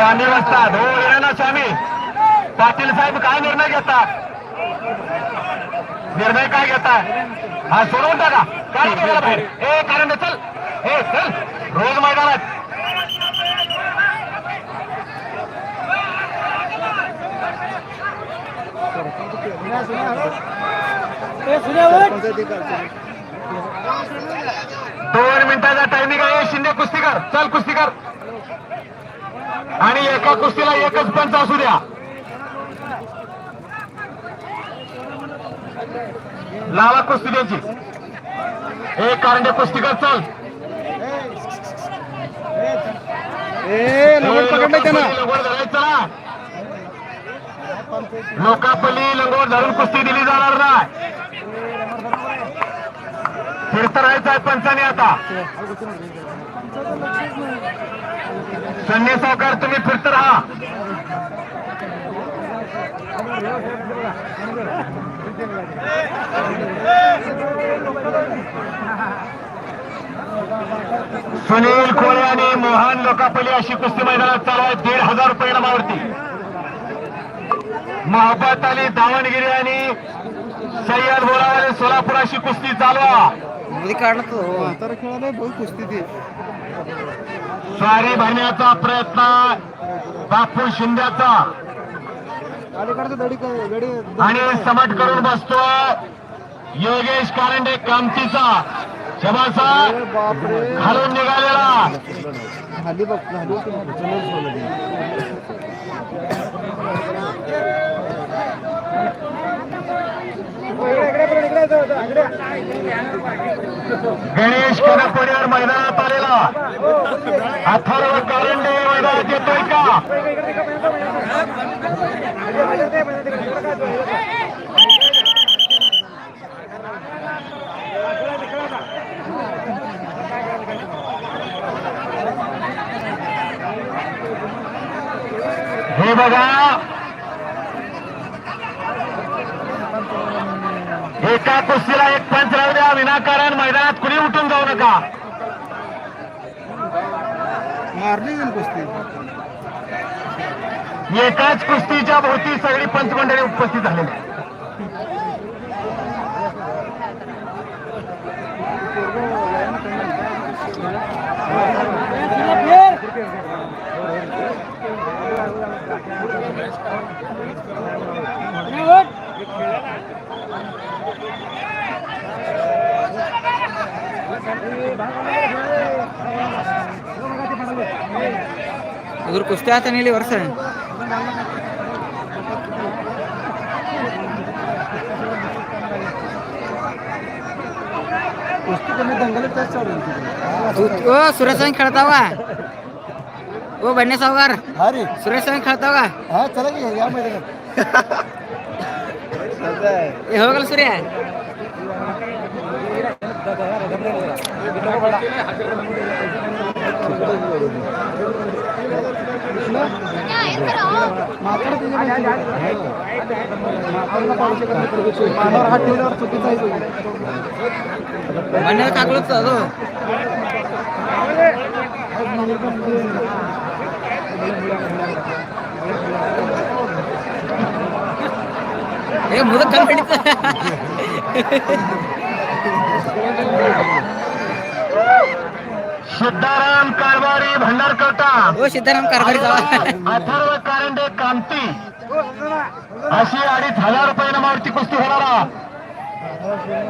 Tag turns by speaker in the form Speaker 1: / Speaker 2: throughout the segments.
Speaker 1: स्वामी वसतात हो येणार ना स्वामी. पाटील साहेब काय निर्णय घेतात? निर्णय काय घेतात? हा सोडवून टाका. काय बाहेर ए कारण चल. ए चल. रोज मैदानात. दोन मिनिटाचा टायमिंग आहे. शिंदे कुस्तीकर. चल कुस्तीकर. आणि एका कुस्तीला एकच पंच असू द्या. लाला कुस्ती द्यायची. एक कारंडे कुस्तीकर चल. लोकापल्ली लंगोट धरून कुस्ती दिली जाणार नाही. फिरत राहायचं आहे पंचाने आता. संजय सावकार तुम्ही फिरत राहा. सुनील कोळे आणि मोहन लोकापली अशी कुस्ती मैदानात चालू आहे. दीड हजार रुपये नामावरती मोहब्बत अली दावणगिरी आणि सय्यद बोरावाले सोलापूर अशी कुस्ती चालवा.
Speaker 2: मध्ये काढला तो
Speaker 3: म्हातारा खेळायला बहुत कुस्ती ती.
Speaker 1: स्वारी भरण्याचा प्रयत्न बापू शिंद्याचा.
Speaker 3: अलीकडचं दडी गडी
Speaker 1: आणि समट करून बसतो योगेश कारंडे कामतीचा शबासा घालून निघालेला.
Speaker 3: बघ
Speaker 1: गणेश कनकपुरीवर मैदानात आलेला. अथर्व कारंडे मैदानात येतोय का? हे बघा एका कुस्तीला एक पंच राहू द्या. विनाकारण मैदानात कुणी उठून जाऊ नका.
Speaker 3: मारली जाईल कुस्ती.
Speaker 1: एकाच कुस्तीच्या भोवती सगळी पंचमंडळी उपस्थित झालेली
Speaker 2: ಇದ್ರ ಕುಸ್ತಿ ಆತ ನೀಲಿ ವರ್ಷ
Speaker 3: कुस्ती कमी दंगल त्याच चालू आहे तिकडे.
Speaker 2: ओ सुरेश स्वामी खेळताव का ओ बन्ने सावकार
Speaker 3: हा रे
Speaker 2: सुरेश स्वामी खेळताव का
Speaker 3: हा चला की या मैदानात
Speaker 2: हे हो गेलं सूर्य
Speaker 3: म्हातारा त्याच्या मानावर हात ठेवल्यावर आहे
Speaker 2: हे
Speaker 1: सिद्धाराम कारभारी भंडारकर्ता.
Speaker 2: ओ सिद्धाराम कारभारी
Speaker 1: अथर्व कारंडे कामती अशी अडीच हजार रुपये नामावरती कुस्ती होणारा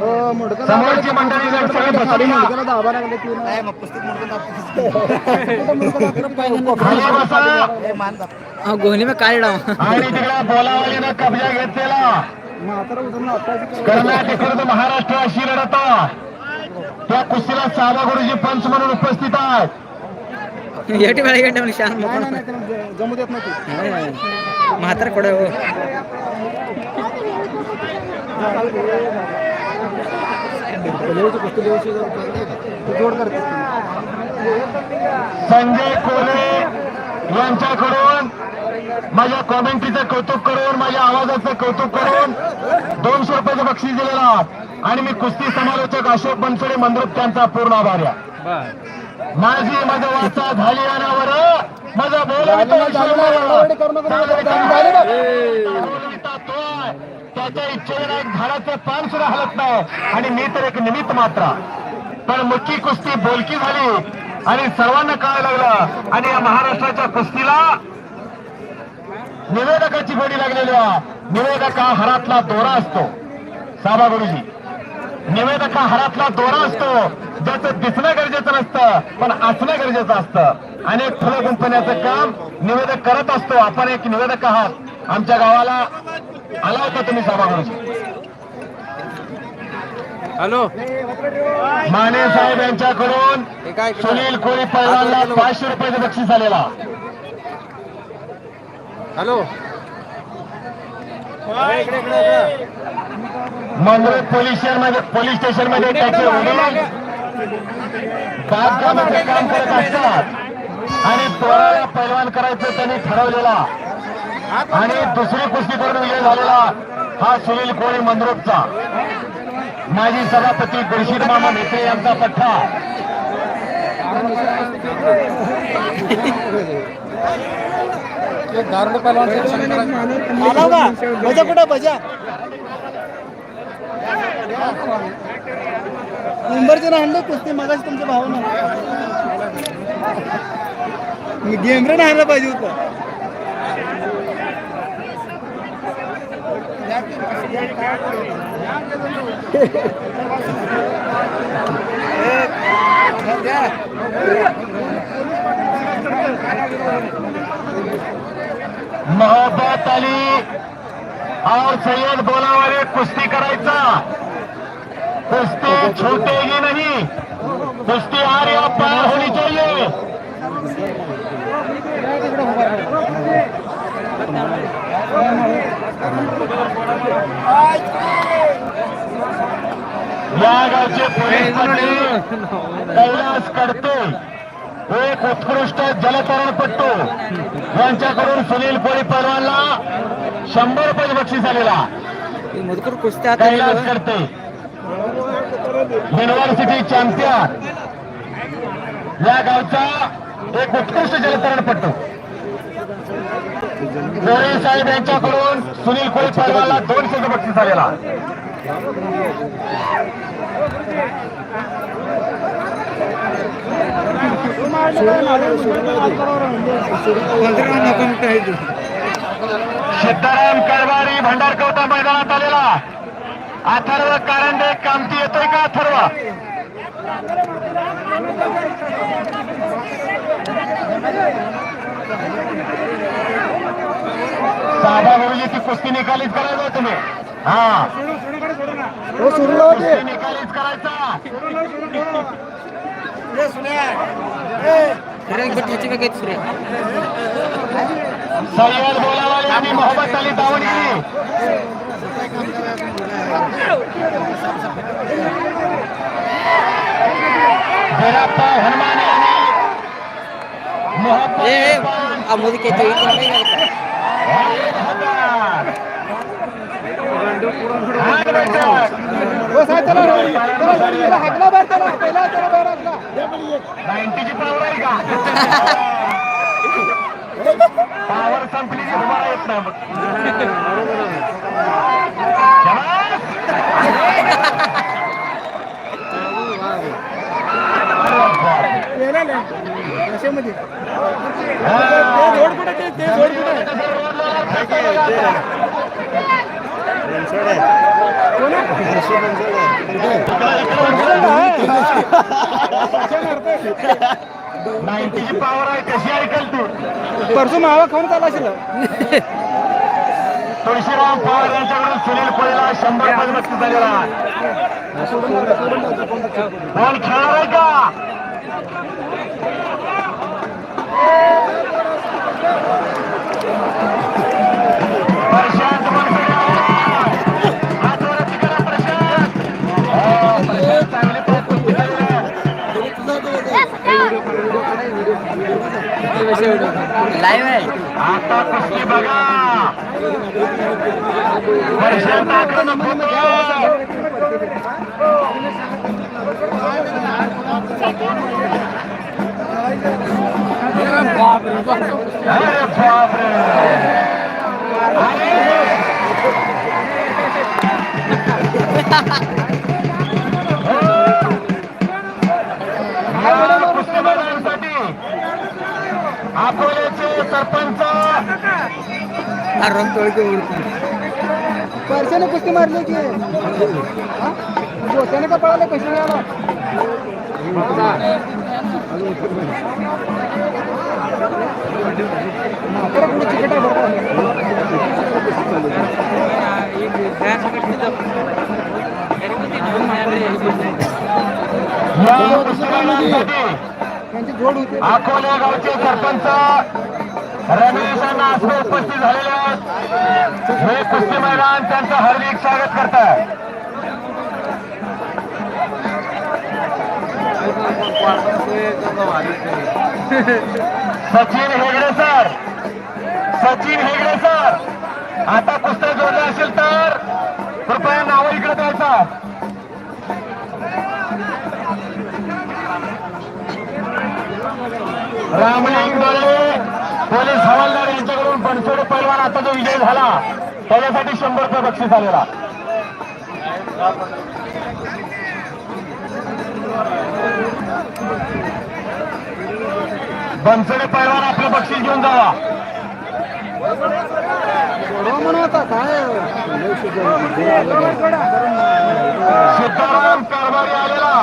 Speaker 3: हो,
Speaker 1: समोरची मंडळी जर सगळे बसली
Speaker 2: हाँ गोहनी में काली डाव.
Speaker 1: आणि तिकडे बोलावलीनं कब्जा घेतलेला. कर्नाटक महाराष्ट्र अशी लढत. त्या कुस्तीला साबा गुरुजी पंच म्हणून उपस्थित आहेत.
Speaker 2: एटी वेळा म्हणजे शांत
Speaker 3: जमू देत नाही ते.
Speaker 2: म्हातारा कोडा हो
Speaker 1: संजय कोले यांच्याकडून माझ्या कॉमेंट्रीचं कौतुक करून माझ्या आवाजाचं कौतुक करून दोनशे रुपयाचं बक्षीस दिलेलं आहात आणि मी कुस्ती समालोचक अशोक बनसोडे मंद्रुप त्यांचा पूर्ण आभार आहे. माझी मज वाचा झाली अनावर
Speaker 3: झालं ना.
Speaker 1: त्याच्या इच्छेने एक झाडाचं पान सुद्धा हलत नाही. आणि मी तर एक निमित्त मात्र. पण मुख्य कुस्ती बोलकी झाली आणि सर्वांना कळायला लागलं. आणि या महाराष्ट्राच्या कुस्तीला निवेदकाची गोडी लागलेली आहे. निवेदक हा हरातला दोरा असतो. साबा गुरुजी. निवेदक हा हरातला दोरा असतो. ज्याचं दिसणं गरजेचं नसतं पण असणं गरजेचं असतं. अनेक फुलं गुंफण्याचं काम निवेदक करत असतो. आपण एक निवेदक आहात. आमच्या गावाला आला होता तुम्ही गुरुजी
Speaker 2: हॅलो.
Speaker 1: माने साहेब यांच्याकडून सुनील कोळी पैलवानला पाचशे रुपयाचं बक्षीस आलेला.
Speaker 2: हॅलो.
Speaker 1: मंगरुळ पोलीस स्टेशनमध्ये पोलीस स्टेशनमध्ये त्याचे वडील बागकामाचे काम करत असतात. आणि पोराला पैलवान करायचं त्यांनी ठरवलेला. आणि दुसरी कुस्ती करून विजय झालेला हा सुनील कोळी मंद्रुपचा माजी सभापती गुरशीद मामा मेत्रे यांचा पठ्ठा.
Speaker 3: आला का भजा कुठं भजा मुंबईचे आणले कुस्ती मगाशी तुमच्या भावानं. गेमरे नाही पाहिजे होतं.
Speaker 1: आली. और सैयद बोलावाले कुस्ती करायचा. कुस्ती छूटेगी नहीं. कुस्ती आ या पार होनी चाहिए. या गावचे पोलीस कैलास कडते एक उत्कृष्ट जलतरणपट्टू. यांच्याकडून सुनील कोळी पहलवानला शंभर रुपये बक्षीस आलेला.
Speaker 2: मधुकर कुस्त्या
Speaker 1: कैलास कडते युनिव्हर्सिटी चॅम्पियन या गावचा एक उत्कृष्ट जलतरणपट्टू. कोळी साहेब यांच्याकडून सुनील कोळी पहलवानला दोनशे बक्षीस आलेला. सिद्धाराम कारभारी भंडारकवटा मैदानात आलेला. अथर्व कारंडे कामती येतोय का अथर्व? साधा गुरुजी ती कुस्ती निकालीच करायचं तुम्ही. हा. निकालीच करायचा. सय्यद बोलावाले आणि मोहम्मद अली दावणगिरी बिराप्पा हनुमान यांनी मोहब्बत इरफान,
Speaker 2: मोदी कहते
Speaker 1: वाहिद हजार. आठ बैठक.
Speaker 3: हो साहेब चला चला, चला हाकला बाहेर चला पहिला चला बाहेर हाकला
Speaker 1: 90 ची पावर संपली की तुम्हाला येत नाही मग
Speaker 3: कशामध्ये ते जोड कुठे ते ते जोड कुठे
Speaker 1: नाईन्टीची पावर आहे कशी ऐकल तू
Speaker 3: परसू मावा खाऊन चालला असेल
Speaker 1: तुळशीराम पवार यांच्याकडून सुनील कोळीला शंभर रुपये बक्षीस झालेला आहे. कोण खेळणार
Speaker 2: लाईव्ह आहे.
Speaker 1: आता कुस्ती बघा. प्रशांत आक्रमक अरे बापरे. सरपंच
Speaker 2: रंग तोडके उडते.
Speaker 3: परशाने कुस्ती मारली की? गोट्याने का पळाले म्हातारा कुठे चिकट आहे त्यांची जोड होते.
Speaker 1: अकोल्या गावचे सरपंच रमेश अण्णा आसरे उपस्थित झालेले आहेत. हे कुस्ती मैदान त्यांचं हार्दिक स्वागत करत आहे सचिन हेगडे सर. सचिन हेगडे सर. आता कुस्त्या जोडल्या असेल तर कृपया नाव इकडे द्यायचा. रामलिंग दळे पोलीस हवालदार यांच्याकडून बनसोडे पैलवान आता जो विजय झाला त्याच्यासाठी शंभर रुपये बक्षीस आलेला. बनसोडे पैलवान आपलं बक्षीस घेऊन जावा. सिद्धाराम कारभारी आलेला.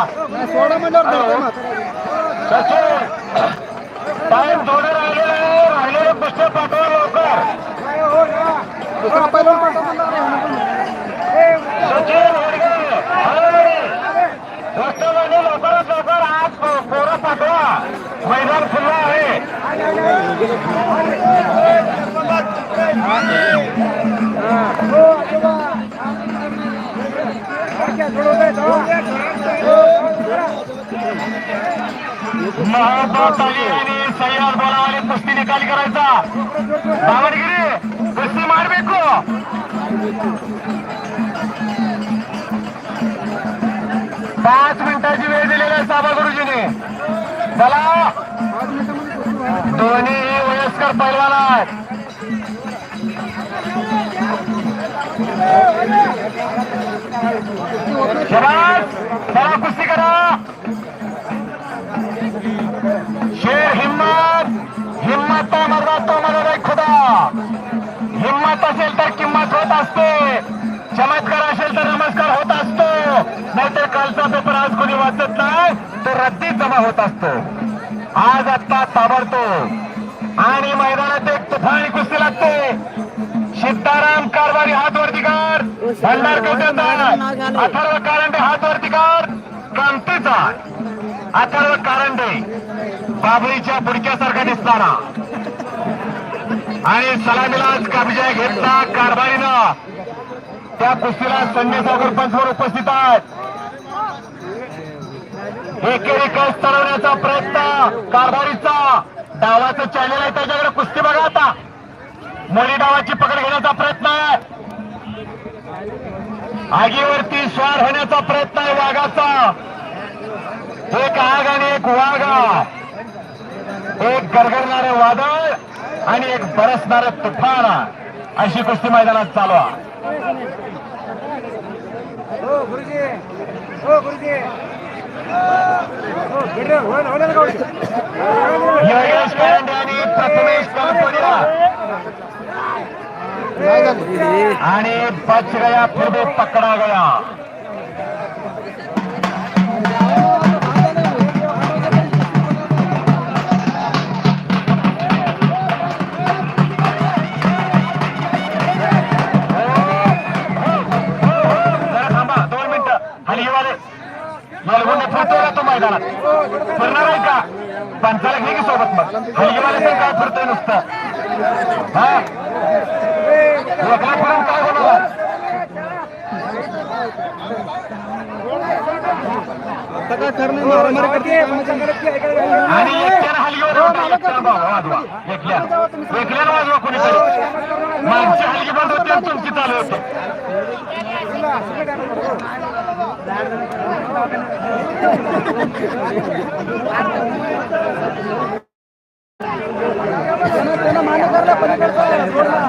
Speaker 1: टाइम थोडे राहिलेले कुस्त्या पाठवा लवकर सचिन रस्त्यामध्ये लवकरात लवकर आज पाठवा मैदान आहे आणि सय्यद बोलावाली कुस्ती निकाली करायचा दावणगिरी कुस्ती ಮಾಡಬೇಕು पाच मिनिटाची वेळ दिलेली आहे साबा गुरुजीने चला
Speaker 3: पाच मिनिटामध्ये कुस्ती व्हायला
Speaker 1: दोन्ही वयस्कर पैलवान आहेत शबास चला कुस्ती करा शेर हिम्मत हिम्मत तो मरदा तो मरदा खुदा. हिम्मत असेल तर किंमत होत असते. चमत्कार असेल तर नमस्कार होत असतो. नाहीतर कालचा पेपर आज कोणी वाचत नाही तो रद्दीत जमा होत असतो. आज आत्ता ताबडतो आणि मैदानात एक तुफान कुस्ती लागते. सिद्धाराम कारवारी हात वरती कर भंडार कवट्याचा अथर्व कारंडे हात वरती कर क्रांतीचा. अथर्व कारंडे बाबरीच्या बुडक्यासारखा दिसताना आणि सलामीलाच कब्जा घेतला? कारभारीनं. त्या कुस्तीला संजय सागर पंचवर उपस्थित आहेत. एकेरी कस चढवण्याचा प्रयत्न. कारभारीचा. डावाचं चॅनल आहे त्याच्याकडे कुस्ती बघा आता. मोडी डावाची पकड घेण्याचा प्रयत्न आहे. आगीवरती स्वार होण्याचा प्रयत्न आहे वाघाचा. एक आग आणि एक वाघा. एक गरगरणारे वादळ आणि एक बरसणारे तुफान. अशी कुस्ती मैदानात चालू आहे. योगेश आणि प्रथमेश कलकोडिया आणि बच गया फिर भी पकड़ा गया मलगुंडे फिरतोय का तो मैदानात. फिरणार आहे का? पंचाला घे की सोबत मग. हलगीवाले तर काय फिरतोय नुसतं. हा? फिरून काय होणार? आणि एकट्यानं हलगीवर एकट्यानं वाजवा. कोणीतरी. मागची हलगी बंद होती तुमची चालू होती.
Speaker 3: मान्य करला पलीकडचा रोडला